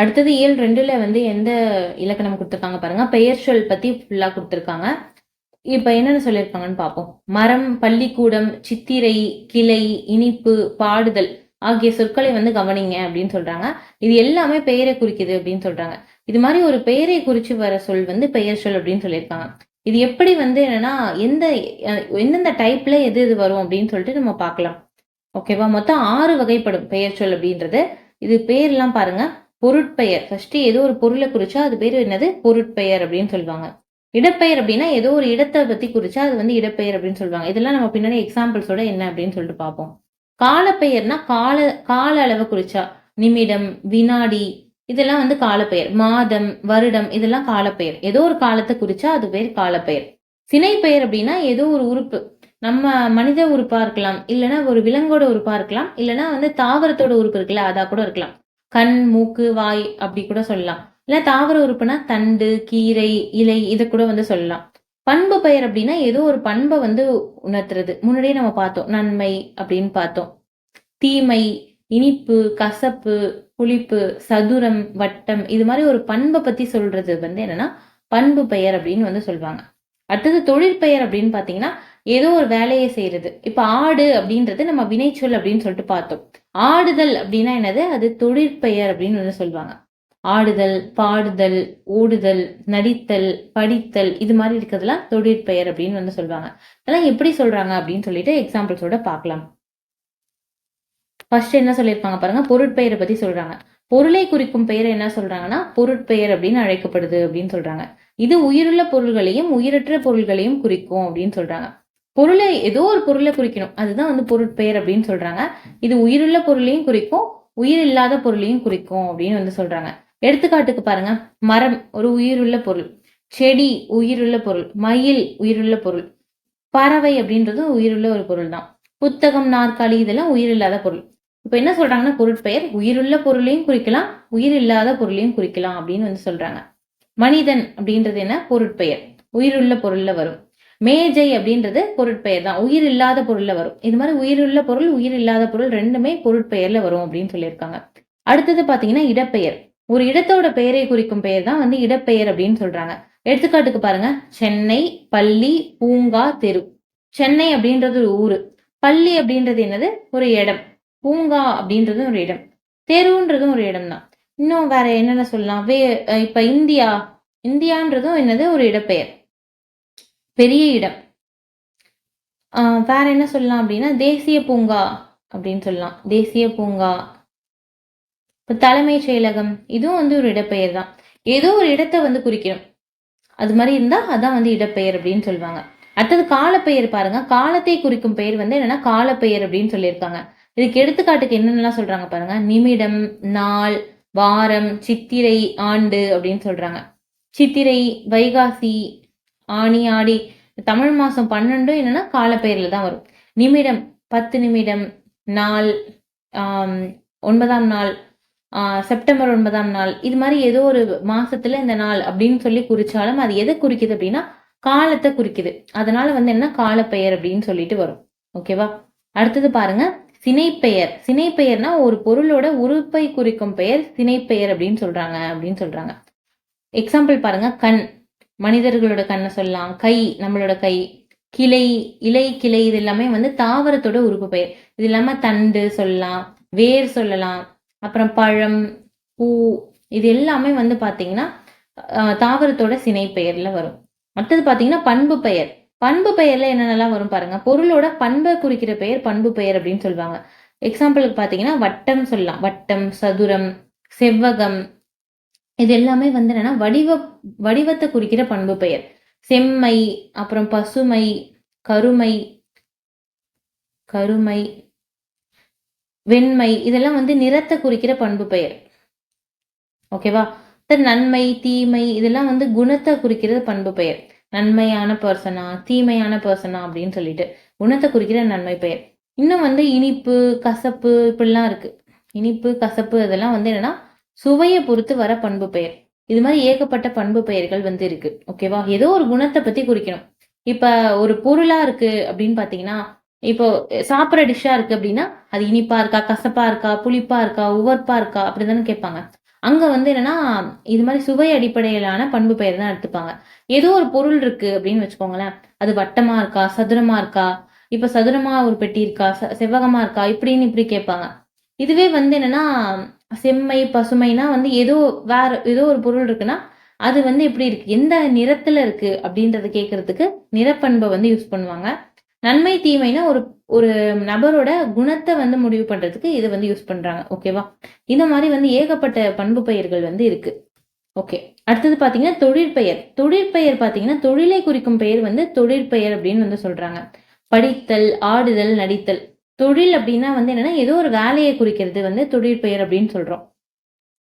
அடுத்தது இயல் ரெண்டுல வந்து எந்த இலக்கணம் கொடுத்துருக்காங்க பாருங்க. பெயர் சொல் பத்தி ஃபுல்லா கொடுத்துருக்காங்க. இப்ப என்னென்ன சொல்லியிருப்பாங்கன்னு பார்ப்போம். மரம் பள்ளிக்கூடம் சித்திரை கிளை இனிப்பு பாடுதல் ஆகிய சொற்களை வந்து கவனிங்க அப்படின்னு சொல்றாங்க. இது எல்லாமே பெயரை குறிக்குது அப்படின்னு சொல்றாங்க. இது மாதிரி ஒரு பெயரை குறிச்சு வர சொல் வந்து பெயர் சொல் அப்படின்னு சொல்லியிருக்காங்க. இது எப்படி வந்து என்னன்னா எந்த எந்தெந்த டைப்ல எது எது வரும் அப்படின்னு சொல்லிட்டு நம்ம பார்க்கலாம். ஓகேவா மொத்தம் ஆறு வகைப்படும் பெயர் சொல் அப்படின்றது. இது பேர்லாம் பாருங்க. பொருட்பெயர். ஃபர்ஸ்ட் ஏதோ ஒரு பொருளை குறிச்சா அது பேர் என்னது? பொருட்பெயர் அப்படின்னு சொல்லுவாங்க. இடப்பெயர் அப்படின்னா ஏதோ ஒரு இடத்தை பத்தி குறிச்சா அது வந்து இடப்பெயர் அப்படின்னு சொல்லுவாங்க. இதெல்லாம் நம்ம பின்னாடி எக்ஸாம்பிள்ஸோட என்ன அப்படின்னு சொல்லிட்டு பார்ப்போம். காலப்பெயர்னா கால கால அளவை குறிச்சா. நிமிடம் வினாடி இதெல்லாம் வந்து காலப்பெயர். மாதம் வருடம் இதெல்லாம் காலப்பெயர். ஏதோ ஒரு காலத்தை குறிச்சா அது பேர் காலப்பெயர். சினைப்பெயர் அப்படின்னா ஏதோ ஒரு உறுப்பு. நம்ம மனித உறுப்பா இருக்கலாம். இல்லைன்னா ஒரு விலங்கோட உறுப்பா இருக்கலாம். இல்லைன்னா வந்து தாவரத்தோட உறுப்பு இருக்குல்ல அதா கூட இருக்கலாம். கண் மூக்கு வாய் அப்படி கூட சொல்லலாம். இல்ல தாவர உறுப்புனா தண்டு கீரை இலை இதை கூட வந்து சொல்லலாம். பண்பு பெயர் அப்படின்னா ஏதோ ஒரு பண்பை வந்து உணர்த்துறது. முன்னாடியே நம்ம பார்த்தோம். நன்மை அப்படின்னு பார்த்தோம். தீமை இனிப்பு கசப்பு புளிப்பு சதுரம் வட்டம் இது மாதிரி ஒரு பண்பை பத்தி சொல்றது வந்து என்னன்னா பண்பு பெயர் அப்படின்னு வந்து சொல்லுவாங்க அடுத்தது தொழிற்பெயர் அப்படின்னு பாத்தீங்கன்னா ஏதோ ஒரு வேலையை செய்யறது இப்போ ஆடு அப்படின்றது நம்ம வினைச்சொல் அப்படின்னு சொல்லிட்டு பார்த்தோம். ஆடுதல் அப்படின்னா என்னது? அது தொழிற்பெயர் அப்படின்னு வந்து சொல்லுவாங்க. ஆடுதல் பாடுதல் ஓடுதல் நடித்தல் படித்தல் இது மாதிரி இருக்கிறதுலாம் தொழிற்பெயர் அப்படின்னு வந்து சொல்லுவாங்க. அதெல்லாம் எப்படி சொல்றாங்க அப்படின்னு சொல்லிட்டு எக்ஸாம்பிள்ஸோட பார்க்கலாம். ஃபர்ஸ்ட் என்ன சொல்லியிருப்பாங்க பாருங்க? பொருட்பெயரை பத்தி சொல்றாங்க. பொருளை குறிக்கும் பெயர் என்ன சொல்றாங்கன்னா? பொருட்பெயர் அப்படின்னு அழைக்கப்படுது அப்படின்னு சொல்றாங்க. இது உயிருள்ள பொருள்களையும் உயிரற்ற பொருள்களையும் குறிக்கும் அப்படின்னு சொல்றாங்க. பொருளை ஏதோ ஒரு பொருளை குறிக்கணும். அதுதான் வந்து பொருட்பெயர் அப்படின்னு சொல்றாங்க. இது உயிருள்ள பொருளையும் குறிக்கும் உயிர் இல்லாத பொருளையும் குறிக்கும் அப்படின்னு வந்து சொல்றாங்க. எடுத்துக்காட்டுக்கு பாருங்க. மரம் ஒரு உயிருள்ள பொருள். செடி உயிருள்ள பொருள். மயில் உயிருள்ள பொருள். பறவை அப்படின்றது உயிருள்ள ஒரு பொருள் தான் புத்தகம் நாற்காலி இதெல்லாம் உயிரில்லாத பொருள். இப்ப என்ன சொல்றாங்கன்னா பொருட்பெயர்? உயிருள்ள பொருளையும் குறிக்கலாம் உயிர் இல்லாத பொருளையும் குறிக்கலாம் அப்படின்னு வந்து சொல்றாங்க. மனிதன் அப்படின்றது என்ன? பொருட்பெயர். உயிருள்ள பொருள்ல வரும். மேஜை அப்படின்றது பொருட்பெயர் தான். உயிர் இல்லாத பொருள்ல வரும். இது மாதிரி உயிருள்ள பொருள் உயிர் இல்லாத பொருள் ரெண்டுமே பொருட்பெயர்ல வரும் அப்படின்னு சொல்லியிருக்காங்க. அடுத்தது பாத்தீங்கன்னா இடப்பெயர். ஒரு இடத்தோட பெயரை குறிக்கும் பெயர் தான் வந்து இடப்பெயர் அப்படின்னு சொல்றாங்க. எடுத்துக்காட்டுக்கு பாருங்க. சென்னை பள்ளி பூங்கா தெரு. சென்னை அப்படின்றது ஒரு ஊரு. பள்ளி அப்படின்றது என்னது? ஒரு இடம். பூங்கா அப்படின்றது ஒரு இடம். தெருன்றதும் ஒரு இடம் தான். இன்னும் வேற என்னென்ன சொல்லலாம்? வே இப்ப இந்தியா. இந்தியான்றதும் என்னது? ஒரு இடப்பெயர். பெரிய இடம். வேற என்ன சொல்லலாம் அப்படின்னா தேசிய பூங்கா அப்படின்னு சொல்லலாம். தேசிய பூங்கா. இப்போ தலைமைச் செயலகம் இதுவும் வந்து ஒரு இடப்பெயர் தான். ஏதோ ஒரு இடத்தை வந்து குறிக்கணும். அது மாதிரி இருந்தா அதான் வந்து இடப்பெயர் அப்படின்னு சொல்லுவாங்க. அடுத்தது காலப்பெயர் பாருங்க. காலத்தை குறிக்கும் பெயர் வந்து என்னன்னா காலப்பெயர் அப்படின்னு சொல்லியிருக்காங்க. இதுக்கு எடுத்துக்காட்டுக்கு என்னென்னலாம் சொல்றாங்க பாருங்க. நிமிடம் நாள் வாரம் சித்திரை ஆண்டு அப்படின்னு சொல்றாங்க. சித்திரை வைகாசி ஆணி ஆடி தமிழ் மாசம் பன்னெண்டும் என்னன்னா காலப்பெயர்ல தான் வரும். நிமிடம் பத்து நிமிடம் நாள் ஒன்பதாம் நாள் செப்டம்பர் ஒன்பதாம் நாள் இது மாதிரி ஏதோ ஒரு மாசத்துல இந்த நாள் அப்படின்னு சொல்லி குறிச்சாலும் அது எதை குறிக்குது அப்படின்னா காலத்தை குறிக்குது. அதனால வந்து என்ன? காலப்பெயர் அப்படின்னு சொல்லிட்டு வரும். ஓகேவா? அடுத்தது பாருங்க. சினைப்பெயர். சினைப்பெயர்னா ஒரு பொருளோட உறுப்பை குறிக்கும் பெயர் சினைப்பெயர் அப்படின்னு சொல்றாங்க அப்படின்னு சொல்றாங்க. எக்ஸாம்பிள் பாருங்க. கண். மனிதர்களோட கண்ணை சொல்லலாம். கை நம்மளோட கை. கிளை இலை கிளை இது எல்லாமே வந்து தாவரத்தோட உறுப்பு பெயர். இது இல்லாம தண்டு சொல்லலாம் வேர் சொல்லலாம் அப்புறம் பழம் பூ இது எல்லாமே வந்து பாத்தீங்கன்னா தாவரத்தோட சினை பெயர்ல வரும். அடுத்தது பாத்தீங்கன்னா பண்பு பெயர். பண்பு பெயர்ல என்னென்னலாம் வரும் பாருங்க. பொருளோட பண்பை குறிக்கிற பெயர் பண்பு பெயர் அப்படின்னு சொல்லுவாங்க. எக்ஸாம்பிளுக்கு பாத்தீங்கன்னா வட்டம் சொல்லலாம். வட்டம் சதுரம் செவ்வகம் இது எல்லாமே வந்து என்னன்னா வடிவ வடிவத்தை குறிக்கிற பண்பு பெயர். செம்மை அப்புறம் பசுமை கருமை கருமை வெண்மை இதெல்லாம் வந்து நிறத்தை குறிக்கிற பண்பு பெயர். ஓகேவா? நன்மை தீமை இதெல்லாம் வந்து குணத்தை குறிக்கிறது பண்பு பெயர். நன்மையான பர்சனா தீமையான பர்சனா அப்படின்னு சொல்லிட்டு குணத்தை குறிக்கிற நன்மை பெயர். இன்னும் வந்து இனிப்பு கசப்பு இப்படிலாம் இருக்கு. இனிப்பு கசப்பு இதெல்லாம் வந்து என்னன்னா சுவையை பொறுத்து வர பண்பு பெயர். இது மாதிரி ஏகப்பட்ட பண்பு பெயர்கள் வந்து இருக்கு. ஓகேவா ஏதோ ஒரு குணத்தை பத்தி குறிக்கணும். இப்ப ஒரு பொருளா இருக்கு அப்படின்னு பாத்தீங்கன்னா இப்போ சாப்பிட்ற டிஷ்ஷா இருக்கு அப்படின்னா அது இனிப்பா இருக்கா கசப்பா இருக்கா புளிப்பா இருக்கா உவர்ப்பா இருக்கா அப்படிதானே கேட்பாங்க. அங்க வந்து என்னன்னா இது மாதிரி சுவை அடிப்படையிலான பண்பு பெயர் தான் எடுத்துப்பாங்க. ஏதோ ஒரு பொருள் இருக்கு அப்படின்னு வச்சுக்கோங்களேன். அது வட்டமா இருக்கா சதுரமா இருக்கா? இப்ப சதுரமா ஒரு பெட்டி இருக்கா செவ்வகமா இருக்கா? இப்படின்னு இப்படி கேட்பாங்க. இதுவே வந்து என்னன்னா செம்மை பசுமைனா வந்து ஏதோ வேற ஏதோ ஒரு பொருள் இருக்குன்னா அது வந்து எப்படி இருக்கு? எந்த நிறத்துல இருக்கு? அப்படின்றத கேட்கறதுக்கு நிறப்பண்பை வந்து யூஸ் பண்ணுவாங்க. நன்மை தீமைனா ஒரு ஒரு நபரோட குணத்தை வந்து முடிவு பண்றதுக்கு இதை வந்து யூஸ் பண்றாங்க. ஓகேவா இந்த மாதிரி வந்து ஏகப்பட்ட பண்பு பெயர்கள் வந்து இருக்கு. ஓகே அடுத்தது பார்த்தீங்கன்னா தொழிற்பெயர் தொழிற்பெயர் பார்த்தீங்கன்னா தொழிலை குறிக்கும் பெயர் வந்து தொழிற்பெயர் அப்படின்னு வந்து சொல்றாங்க. படித்தல் ஆடுதல் நடித்தல். தொழில் அப்படின்னா வந்து என்னன்னா ஏதோ ஒரு வேலையை குறிக்கிறது வந்து தொழிற்பெயர் அப்படின்னு சொல்றோம்.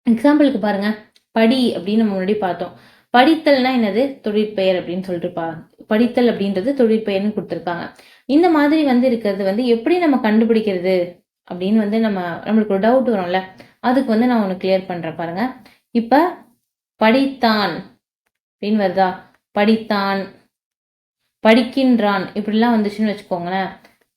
எக்ஸாம்பிளுக்கு பாருங்க. படி அப்படின்னு நம்ம முன்னாடி பார்த்தோம். படித்தல்னா என்னது? தொழிற்பெயர் அப்படின்னு சொல்லிட்டு பா படித்தல் அப்படின்றது தொழிற்பெயர்னு கொடுத்துருக்காங்க. இந்த மாதிரி வந்து இருக்கிறது வந்து எப்படி நம்ம கண்டுபிடிக்கிறது அப்படின்னு வந்து நம்ம நம்மளுக்கு ஒரு டவுட் வரும்ல. அதுக்கு வந்து நான் ஒன்று கிளியர் பண்றேன் பாருங்க. இப்ப படித்தான் அப்படின்னு வருதா? படித்தான். படிக்கின்றான். இப்படிலாம் வந்துச்சுன்னு வச்சுக்கோங்களேன்.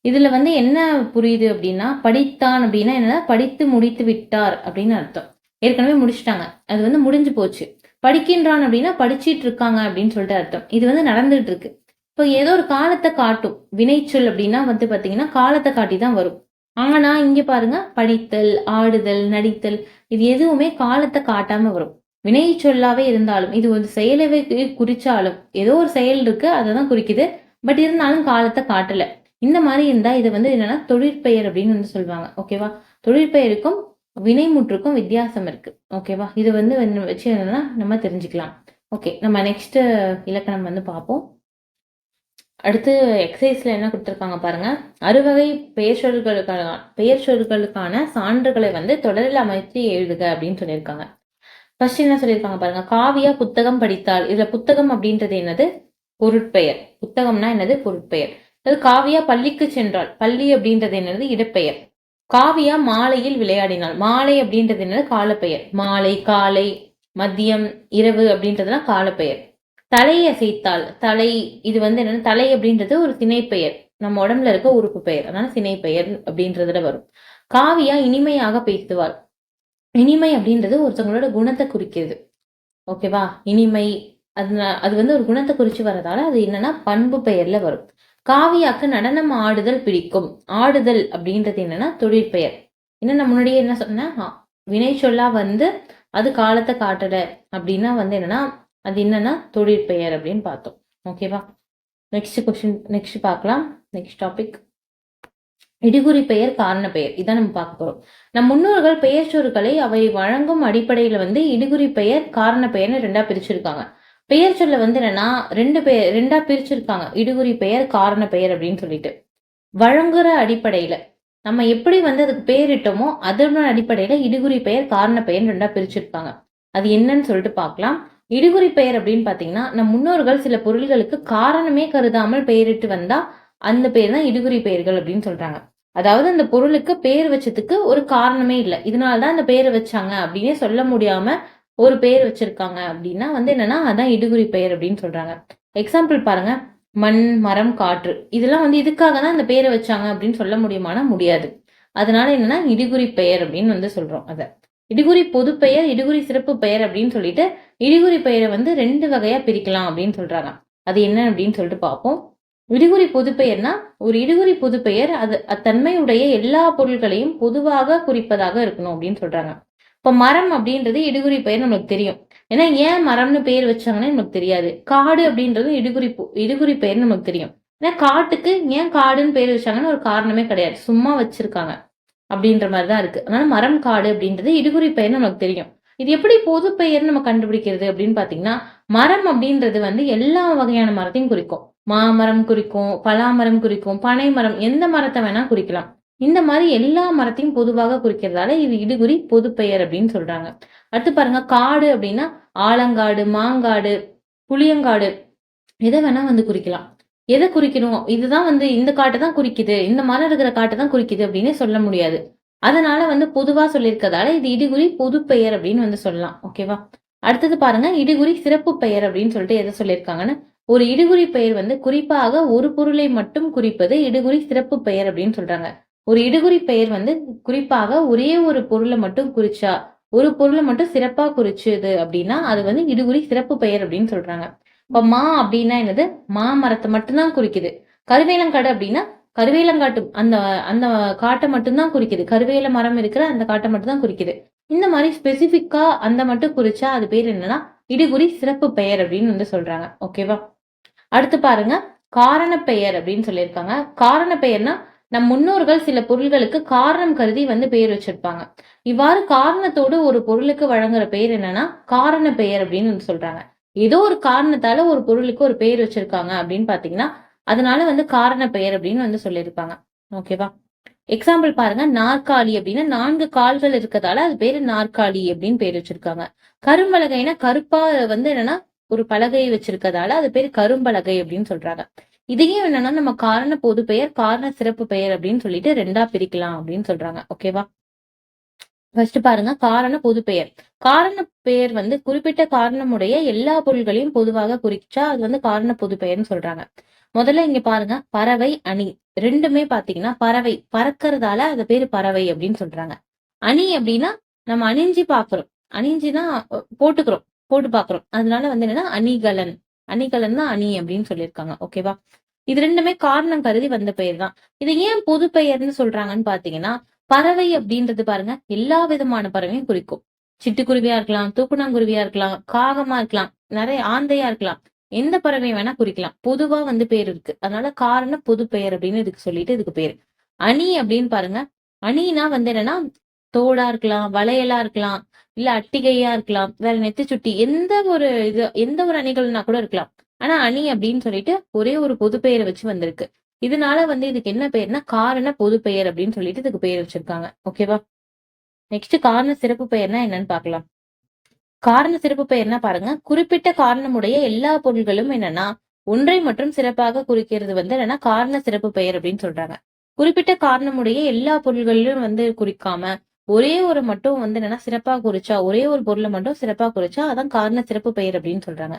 இதில் வந்து என்ன புரியுது அப்படின்னா படித்தான் அப்படின்னா என்னன்னா படித்து முடித்து விட்டார் அப்படின்னு அர்த்தம். ஏற்கனவே முடிச்சிட்டாங்க. அது வந்து முடிஞ்சு போச்சு. படிக்கின்றான் அப்படின்னா படிச்சிட்டு இருக்காங்க அப்படின்னு சொல்லிட்டு அர்த்தம். இது வந்து நடந்துட்டு இருக்கு. இப்போ ஏதோ ஒரு காலத்தை காட்டும். வினைச்சொல் அப்படின்னா வந்து பார்த்தீங்கன்னா காலத்தை காட்டி தான் வரும். ஆனா இங்க பாருங்க படித்தல் ஆடுதல் நடித்தல் இது எதுவுமே காலத்தை காட்டாம வரும். வினை சொல்லாவே இருந்தாலும் இது ஒரு செயலவே குறிச்சாலும் ஏதோ ஒரு செயல் இருக்கு அதை தான் குறிக்குது. பட் இருந்தாலும் காலத்தை காட்டல. இந்த மாதிரி இருந்தா இது வந்து என்னன்னா தொழிற்பெயர் அப்படின்னு வந்து சொல்லுவாங்க. ஓகேவா தொழிற்பெயருக்கும் வினைமுற்றுக்கும் வித்தியாசம் இருக்கு. ஓகேவா இது வந்து வச்சு என்னன்னா நம்ம தெரிஞ்சுக்கலாம். ஓகே நம்ம நெக்ஸ்ட் இலக்கணம் வந்து பார்ப்போம். அடுத்து எக்ஸசைஸ்ல என்ன கொடுத்துருக்காங்க பாருங்க. அறுவகை பெயர் சொற்களுக்கான பெயர் சொற்களுக்கான சான்றுகளை வந்து தொடரில் அமைத்து எழுதுக அப்படின்னு சொல்லியிருக்காங்க. ஃபர்ஸ்ட் என்ன சொல்லியிருக்காங்க பாருங்க. காவியா புத்தகம் படித்தால் இதுல புத்தகம் அப்படின்றது என்னது? பொருட்பெயர். புத்தகம்னா என்னது? பொருட்பெயர். காவியா பள்ளிக்கு சென்றாள். பள்ளி அப்படின்றது என்னது? இடப்பெயர். காவியா மாலையில் விளையாடினாள். மாலை அப்படின்றது என்னது? காலப்பெயர். மாலை காலை மதியம் இரவு அப்படின்றதுலாம் காலப்பெயர். தலை அசைத்தாள். தலை இது வந்து என்னன்னா தலை அப்படின்றது ஒரு திணைப்பெயர். நம்ம உடம்புல இருக்க உறுப்பு பெயர். அதனால திணைப்பெயர் அப்படின்றதுல வரும். காவியா இனிமையாக பேசுவாள். இனிமை அப்படின்றது ஒருத்தவங்களோட குணத்தை குறிக்கிறது. ஓகேவா? இனிமை அது அது வந்து ஒரு குணத்தை குறிச்சு வரதால அது என்னன்னா பண்பு பெயர்ல வரும். காவியாக்கு நடனம் ஆடுதல் பிடிக்கும். ஆடுதல் அப்படின்றது என்னன்னா தொழிற்பெயர் என்ன நான் முன்னாடியே என்ன சொன்னேன் வினை சொல்லா வந்து அது காலத்தை காட்டலை அப்படின்னா வந்து என்னன்னா அது என்னன்னா தொழிற்பெயர் அப்படின்னு பார்த்தோம். ஓகேவா நெக்ஸ்ட் கொஸ்டின் நெக்ஸ்ட் பார்க்கலாம். நெக்ஸ்ட் டாபிக் இடுகுறி பெயர் காரண பெயர். இதான் நம்ம பார்க்க போறோம். நம் முன்னோர்கள் பெயர் சொற்களை அவை வழங்கும் அடிப்படையில வந்து இடுகுறி பெயர் காரண பெயர்னு ரெண்டா பிரிச்சிருக்காங்க. பெயர் சொல்ல வந்து என்னன்னா ரெண்டு பேர் ரெண்டா பிரிச்சிருக்காங்க. இடுகுறி பெயர் காரண பெயர் அப்படின்னு சொல்லிட்டு. வழங்குற அடிப்படையில நம்ம எப்படி வந்து அதுக்கு பெயரிட்டோமோ அதனோட அடிப்படையில இடுகுறி பெயர் காரண பெயர் ரெண்டா பிரிச்சிருக்காங்க. அது என்னன்னு சொல்லிட்டு பார்க்கலாம் இடுகுறி பெயர் அப்படின்னு பாத்தீங்கன்னா நம் முன்னோர்கள் சில பொருள்களுக்கு காரணமே கருதாமல் பெயரிட்டு வந்தா அந்த பெயர் தான் இடுகுறி பெயர்கள் அப்படின்னு சொல்றாங்க. அதாவது அந்த பொருளுக்கு பெயர் வச்சதுக்கு ஒரு காரணமே இல்லை. இதனாலதான் அந்த பெயரை வச்சாங்க அப்படின்னே சொல்ல முடியாம ஒரு பெயர் வச்சிருக்காங்க அப்படின்னா வந்து என்னன்னா அதான் இடுகுறி பெயர் அப்படின்னு சொல்றாங்க. எக்ஸாம்பிள் பாருங்க. மண் மரம் காற்று. இதெல்லாம் வந்து இதுக்காக தான் அந்த பெயரை வச்சாங்க அப்படின்னு சொல்ல முடியுமானா முடியாது. அதனால என்னன்னா இடுகுறி பெயர் அப்படின்னு வந்து சொல்றோம் அதை. இடுகுறி பொது பெயர் இடுகுறி சிறப்பு பெயர் அப்படின்னு சொல்லிட்டு இடுகுறி பெயரை வந்து ரெண்டு வகையா பிரிக்கலாம் அப்படின்னு சொல்றாங்க. அது என்ன அப்படின்னு சொல்லிட்டு பார்ப்போம் இடுகுறி பொதுப்பெயர்னா ஒரு இடுகுறி பொதுப்பெயர் அது அத்தன்மையுடைய எல்லா பொருட்களையும் பொதுவாக குறிப்பதாக இருக்கணும் அப்படின்னு சொல்றாங்க. இப்போ மரம் அப்படின்றது இடுகுறி பெயர் நம்மளுக்கு தெரியும். ஏன்னா ஏன் மரம்னு பெயர் வச்சாங்கன்னு நமக்கு தெரியாது. காடு அப்படின்றது இடுகுறி இடுகுறி பெயர் நமக்கு தெரியும். ஏன்னா காட்டுக்கு ஏன் காடுன்னு பேர் வச்சாங்கன்னு ஒரு காரணமே கிடையாது. சும்மா வச்சிருக்காங்க அப்படின்ற மாதிரி தான் இருக்கு. அதனால மரம் காடு அப்படின்றது இடுகுறி பெயர் நமக்கு தெரியும். இது எப்படி பொது பெயர் நம்ம கண்டுபிடிக்கிறது அப்படின்னு பாத்தீங்கன்னா மரம் அப்படின்றது வந்து எல்லா வகையான மரத்தையும் குறிக்கும். மாமரம் குறிக்கும் பலாமரம் குறிக்கும் பனை மரம் எந்த மரத்தை வேணா குறிக்கலாம். இந்த மாதிரி எல்லா மரத்தையும் பொதுவாக குறிக்கிறதால இது இடுகுறி பொது பெயர் அப்படின்னு சொல்றாங்க. அடுத்து பாருங்க காடு அப்படின்னா ஆலங்காடு மாங்காடு புளியங்காடு. எதை வேணா வந்து குறிக்கலாம். எதை குறிக்கணும்? இதுதான் வந்து இந்த காட்டை தான் குறிக்குது. இந்த மரம் இருக்கிற காட்டை தான் குறிக்குது அப்படின்னு சொல்ல முடியாது. அதனால வந்து பொதுவா சொல்லியிருக்கதால இது இடுகுறி பொது பெயர் அப்படின்னு வந்து சொல்லலாம். ஓகேவா அடுத்தது பாருங்க இடுகுறி சிறப்பு பெயர் அப்படின்னு சொல்லிட்டு எதை சொல்லியிருக்காங்கன்னு ஒரு இடுகுறி பெயர் வந்து குறிப்பாக ஒரு பொருளை மட்டும் குறிப்பது இடுகுறி சிறப்பு பெயர் அப்படின்னு சொல்றாங்க. ஒரு இடுகுறி பெயர் வந்து குறிப்பாக ஒரே ஒரு பொருளை மட்டும் குறிச்சா ஒரு பொருளை மட்டும் சிறப்பா குறிச்சுது அப்படின்னா அது வந்து இடுகுறி சிறப்பு பெயர் அப்படின்னு சொல்றாங்க. இப்ப மா அப்படின்னா என்னது? மாமரத்தை மட்டும்தான் குறிக்குது. கருவேலங்காடு அப்படின்னா கருவேலங்காட்டு அந்த அந்த காட்டை மட்டும்தான் குறிக்குது. கருவேல மரம் இருக்கிற அந்த காட்டை மட்டும்தான் குறிக்குது. இந்த மாதிரி ஸ்பெசிபிக்கா அந்த மட்டும் குறிச்சா அது பேர் என்னன்னா இடுகுறி சிறப்பு பெயர் அப்படின்னு வந்து சொல்றாங்க. ஓகேவா அடுத்து பாருங்க காரண பெயர் அப்படின்னு சொல்லியிருக்காங்க. காரண பெயர்னா நம் முன்னோர்கள் சில பொருள்களுக்கு காரணம் கருதி வந்து பெயர் வச்சிருப்பாங்க. இவ்வாறு காரணத்தோடு ஒரு பொருளுக்கு வழங்குற பெயர் என்னன்னா காரண பெயர் அப்படின்னு வந்து சொல்றாங்க. ஏதோ ஒரு காரணத்தால ஒரு பொருளுக்கு ஒரு பெயர் வச்சிருக்காங்க அப்படின்னு பாத்தீங்கன்னா அதனால வந்து காரண பெயர் அப்படின்னு வந்து சொல்லியிருப்பாங்க. ஓகேவா எக்ஸாம்பிள் பாருங்க நாற்காலி அப்படின்னா நான்கு கால்கள் இருக்கிறதால அது பேரு நாற்காலி அப்படின்னு பேர் வச்சிருக்காங்க. கரும்பலகைனா கருப்பா வந்து என்னன்னா ஒரு பலகையை வச்சிருக்கதால அது பேர் கரும்பலகை அப்படின்னு சொல்றாங்க. இதையும் என்னன்னா நம்ம காரண பொது பெயர் காரண சிறப்பு பெயர் அப்படின்னு சொல்லிட்டு ரெண்டா பிரிக்கலாம் அப்படின்னு சொல்றாங்க. ஓகேவா ஃபர்ஸ்ட் பாருங்க காரண பொது பெயர். காரண பெயர் வந்து குறிப்பிட்ட காரணமுடைய எல்லா பொருள்களையும் பொதுவாக குறிச்சா அது வந்து காரண பொது பெயர்னு சொல்றாங்க. முதல்ல இங்க பாருங்க பறவை அணி. ரெண்டுமே பாத்தீங்கன்னா பறவை. பறக்கிறதால அது பேரு பறவை அப்படின்னு சொல்றாங்க. அணி அப்படின்னா நம்ம அணிஞ்சு பாக்குறோம். அணிஞ்சுனா போட்டுக்கிறோம். போட்டு பாக்குறோம். அதனால வந்து என்னன்னா அணிகலன். அணிகலன் தான் அணி அப்படின்னு சொல்லியிருக்காங்க ஓகேவா இது ரெண்டுமே காரணம் கருதி வந்த பெயர் தான். இது ஏன் பொது பெயர்னு சொல்றாங்கன்னு பாத்தீங்கன்னா பறவை அப்படின்றது பாருங்க எல்லா விதமான பறவையும் குறிக்கும். சிட்டுக்குருவியா இருக்கலாம் தூக்குணாங்குருவியா இருக்கலாம் காகமா இருக்கலாம் நிறைய ஆந்தையா இருக்கலாம் எந்த பறவை வேணா குறிக்கலாம். பொதுவா வந்து பேர் இருக்கு. அதனால காரண பொது பெயர் அப்படின்னு இதுக்கு சொல்லிட்டு இதுக்கு பேரு. அணி அப்படின்னு பாருங்க அணினா வந்து என்னன்னா தோடா இருக்கலாம் வளையலா இருக்கலாம் இல்ல அட்டிகையா இருக்கலாம் வேற நெத்தி சுட்டி எந்த ஒரு இது எந்த ஒரு அணிகள்னா கூட இருக்கலாம். ஆனா அணி அப்படின்னு சொல்லிட்டு ஒரே ஒரு பொது பெயரை வச்சு வந்திருக்கு. இதனால வந்து இதுக்கு என்ன பெயர்னா காரண பொது பெயர் அப்படின்னு சொல்லிட்டு இதுக்கு பெயர் வச்சிருக்காங்க. ஓகேவா நெக்ஸ்ட் காரண சிறப்பு பெயர்னா என்னன்னு பார்க்கலாம். காரண சிறப்பு பெயர்னா பாருங்க குறிப்பிட்ட காரணமுடைய எல்லா பொருள்களும் என்னன்னா ஒன்றை மற்றும் சிறப்பாக குறிக்கிறது வந்து என்னன்னா காரண சிறப்பு பெயர் அப்படின்னு சொல்றாங்க. குறிப்பிட்ட காரணமுடைய எல்லா பொருள்களிலும் வந்து குறிக்காம ஒரே ஒரு மட்டும் வந்து என்னன்னா சிறப்பா குறிச்சா ஒரே ஒரு பொருளை மட்டும் சிறப்பா குறிச்சா அதான் காரண சிறப்பு பெயர் அப்படின்னு சொல்றாங்க.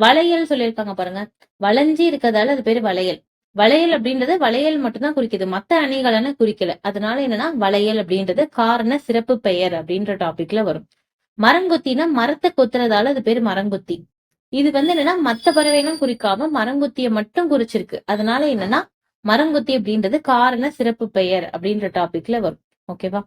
வளையல் சொல்லியிருக்காங்க பாருங்க. வளைஞ்சி இருக்கிறதால அது பேரு வளையல். வளையல் அப்படின்றது வளையல் மட்டும்தான் குறிக்குது. மத்த அணிகளான குறிக்கல. அதனால என்னன்னா வளையல் அப்படின்றது காரண சிறப்பு பெயர் அப்படின்ற டாபிக்ல வரும். மரங்கொத்தினா மரத்தை கொத்துறதால அது பேரு மரங்கொத்தி. இது வந்து என்னன்னா மத்த பறவைகளும் குறிக்காம மரங்கொத்திய மட்டும் குறிச்சிருக்கு. அதனால என்னன்னா மரங்கொத்தி அப்படின்றது காரண சிறப்பு பெயர் அப்படின்ற டாபிக்ல வரும். ஓகேவா?